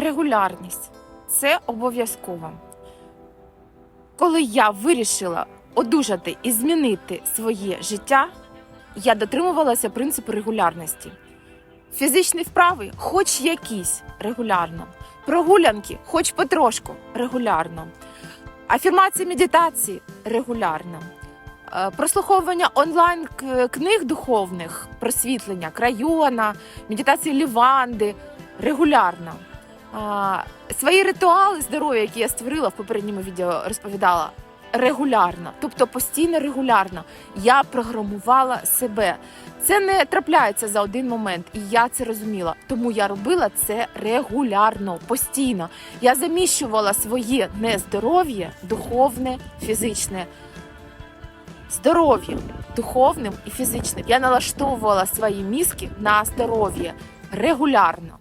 регулярність це обов'язково. Коли я вирішила одужати і змінити своє життя, я дотримувалася принципу регулярності. Фізичні вправи, хоч якісь регулярно, прогулянки, хоч потрошку регулярно, афірмації медитації регулярно, Е, прослуховування онлайн книг духовних, просвітлення крайона, медитації ліванди регулярно. А, Свої ритуали здоров'я, які я створила в попередньому відео, розповідала регулярно, тобто постійно регулярно. Я програмувала себе. Це не трапляється за один момент, і я це розуміла. Тому я робила це регулярно, постійно. Я заміщувала своє нездоров'я, духовне, фізичне. Здоров'ям, духовним і фізичним. Я налаштовувала свої мізки на здоров'я регулярно.